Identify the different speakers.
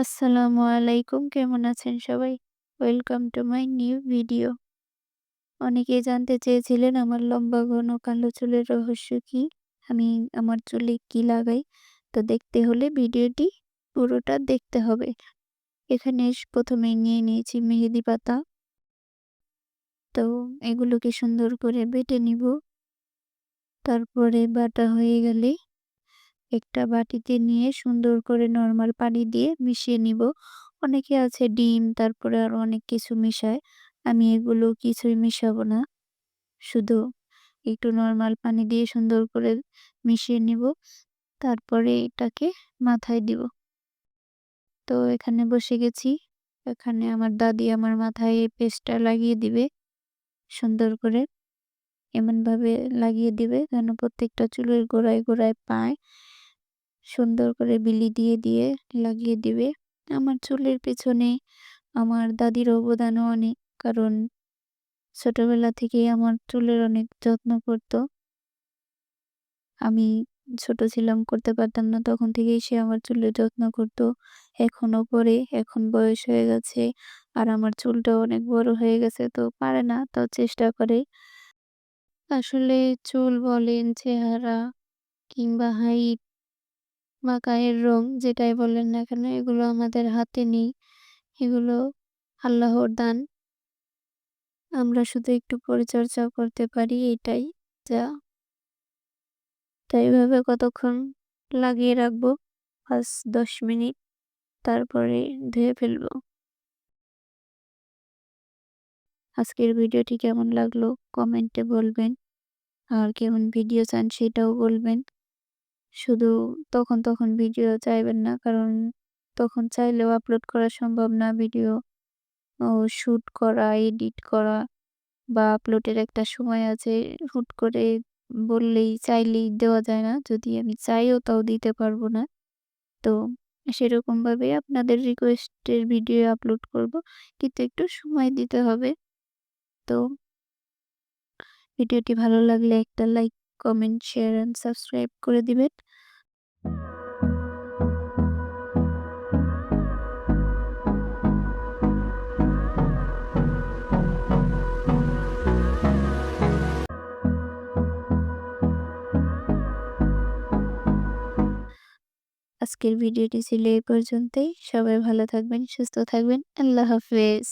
Speaker 1: আসসালামু আলাইকুম, কেমন আছেন সবাই? Welcome to my new video. অনেকেই জানতে চেয়েছিলেন আমার লম্বা ঘন কালো চুলের রহস্য কি? আমি আমার চুলে কি লাগাই? তো দেখতে হলে ভিডিওটি পুরোটা দেখতে হবে। এখানে প্রথমে নিয়ে নিয়েছি মেহেদি পাতা। তো এগুলোকে সুন্দর করে বেটে নিব। তারপরে বাটা হয়ে গেলে একটা বাটিতে নিয়ে সুন্দর করে নর্মাল পানি দিয়ে মিশিয়ে নিব। অনেকে আছে ডিম, তারপরে আরও অনেক কিছু মিশায়। আমি এগুলো কিছুই মিশাবো না। শুধু একটু নর্মাল পানি দিয়ে সুন্দর করে মিশিয়ে নিব। তারপরে এটাকে মাথায় দিব। তো এখানে বসে গেছি। এখানে আমার দাদি আমার মাথায় এই পেস্টটা লাগিয়ে দিবে। সুন্দর করে এমনভাবে লাগিয়ে দিবে যেন প্রত্যেকটা চুলের গোড়ায় গোড়ায় পায়। সুন্দর করে বিলি দিয়ে দিয়ে লাগিয়ে দিবে। আমার চুলের পেছনে আমার দাদির অবদানও অনেক, কারণ ছোটবেলা থেকেই আমার চুলের অনেক যত্ন করত। আমি ছোট ছিলাম, করতে পারতাম না, তখন থেকেই সে আমার চুলের যত্ন করত। এখনও করে, এখন বয়স হয়ে গেছে, আর আমার চুলটাও অনেক বড় হয়ে গেছে, তো পারে না, তাও চেষ্টা করে। আসলে চুল বলেন, চেহারা কিংবা হাইট বা গায়ের রং যেটাই বলেন না কেন, এগুলো আমাদের হাতে নেই। এগুলো আল্লাহর দান। আমরা শুধু একটু পরিচর্যা করতে পারি, এটাই যা। তাই এভাবে কতক্ষণ লাগিয়ে রাখব? পাঁচ, দশ মিনিট, তারপরে ধুয়ে ফেলব। আজকের ভিডিওটি কেমন লাগল? কমেন্টে বলবেন। আর কেমন ভিডিও চান সেটাও বলবেন। শুধু তখন তখন ভিডিও চাইবেন না। কারণ তখন চাইলেও আপলোড করা সম্ভব না। ভিডিও, ও শ্যুট করা এডিট করা বা আপলোডের একটা সময় আছে। হুট করে বললেই, চাইলেই দেওয়া যায় না। যদি আমি চাইও তাও দিতে পারব না। তো সেরকমভাবে আপনাদের রিকোয়েস্টের ভিডিও আপলোড করব। কিন্তু একটু সময় দিতে হবে। তো ভিডিওটি ভালো লাগলে একটা like comment share and subscribe করে দিবেন। আজকের ভিডিওটি ছিল এই পর্যন্তই। সবাই ভালো থাকবেন সুস্থ থাকবেন। আল্লাহ হাফেজ।